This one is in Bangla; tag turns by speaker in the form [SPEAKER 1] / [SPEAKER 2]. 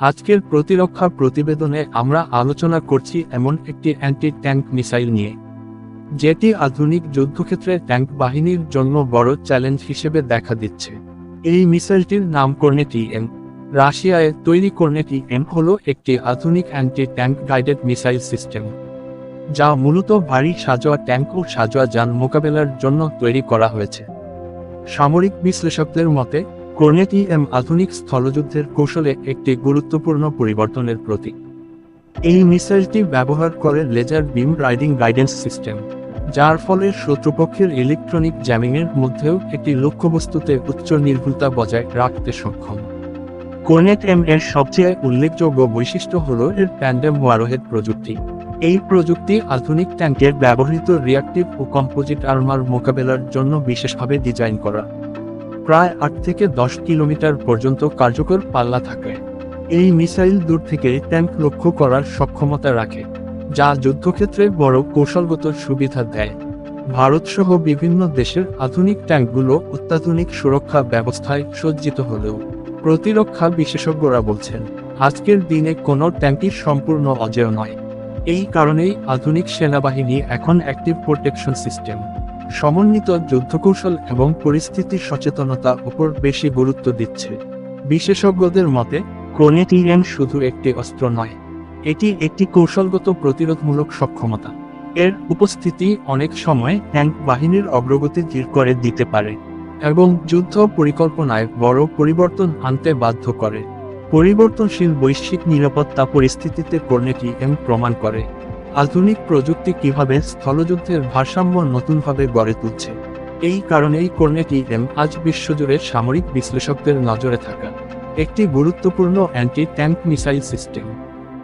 [SPEAKER 1] আজকের প্রতিরক্ষা প্রতিবেদনে আমরা আলোচনা করছি এমন একটি অ্যান্টি ট্যাঙ্ক মিসাইল নিয়ে, যেটি আধুনিক যুদ্ধক্ষেত্রে ট্যাঙ্ক বাহিনীর জন্য বড় চ্যালেঞ্জ হিসেবে দেখা দিচ্ছে। এই মিসাইলটির নাম কর্নেটি এম। রাশিয়ায় তৈরি কর্নেটি এম হল একটি আধুনিক anti tank guided missile system যা মূলত ভারী সাজোয়া ট্যাঙ্ক ও সাজোয়া যান মোকাবেলার জন্য তৈরি করা হয়েছে। সামরিক বিশ্লেষকদের মতে কর্নেটি এম আধুনিক স্থলযুদ্ধের কৌশলে একটি গুরুত্বপূর্ণ পরিবর্তনের প্রতীক। এই মিসাইলটি ব্যবহার করে laser beam riding guidance system, যার ফলে শত্রুপক্ষের ইলেকট্রনিক জ্যামিংয়ের মধ্যেও একটি লক্ষ্যবস্তুতে উচ্চ নির্ভুলতা বজায় রাখতে সক্ষম। কোনেট এম এর সবচেয়ে উল্লেখযোগ্য বৈশিষ্ট্য হল এর ট্যান্ডেম ওয়ারোহেড প্রযুক্তি। এই প্রযুক্তি আধুনিক ট্যাঙ্কের ব্যবহৃত রিয়াক্টিভ ও কম্পোজিট আর্মার মোকাবেলার জন্য বিশেষভাবে ডিজাইন করা। প্রায় আট থেকে দশ কিলোমিটার পর্যন্ত কার্যকর পাল্লা থাকে। এই মিসাইল দূর থেকে ট্যাঙ্ক লক্ষ্য করার সক্ষমতা রাখে, যা যুদ্ধক্ষেত্রে বড় কৌশলগত সুবিধা দেয়। ভারতসহ বিভিন্ন দেশের আধুনিক ট্যাঙ্কগুলো অত্যাধুনিক সুরক্ষা ব্যবস্থায় সজ্জিত হলেও প্রতিরক্ষা বিশেষজ্ঞরা বলছেন, আজকের দিনে কোনো ট্যাঙ্কই সম্পূর্ণ অজেয় নয়। এই কারণেই আধুনিক সেনাবাহিনী এখন অ্যাক্টিভ প্রোটেকশন সিস্টেম সমন্বিত যুদ্ধকৌশল এবং পরিস্থিতির সচেতনতা উপর বেশি গুরুত্ব দিচ্ছে। বিশেষজ্ঞদের মতে ক্রোনেটিএম শুধু একটি অস্ত্র নয়, এটি একটি কৌশলগত প্রতিরোধমূলক সক্ষমতা। এর উপস্থিতি অনেক সময় ট্যাঙ্ক বাহিনীর অগ্রগতি ধীর করে দিতে পারে এবং যুদ্ধ পরিকল্পনায় বড় পরিবর্তন আনতে বাধ্য করে। পরিবর্তনশীল বৈশ্বিক নিরাপত্তা পরিস্থিতিতে কর্নেটি এম প্রমাণ করে। আধুনিক প্রযুক্তি কীভাবে স্থলযুদ্ধের ভারসাম্য নতুনভাবে গড়ে তুলছে? এই কারণেই কর্নেটি এম আজ বিশ্বজুড়ে সামরিক বিশ্লেষকদের নজরে থাকা একটি গুরুত্বপূর্ণ অ্যান্টি ট্যাঙ্ক মিসাইল সিস্টেম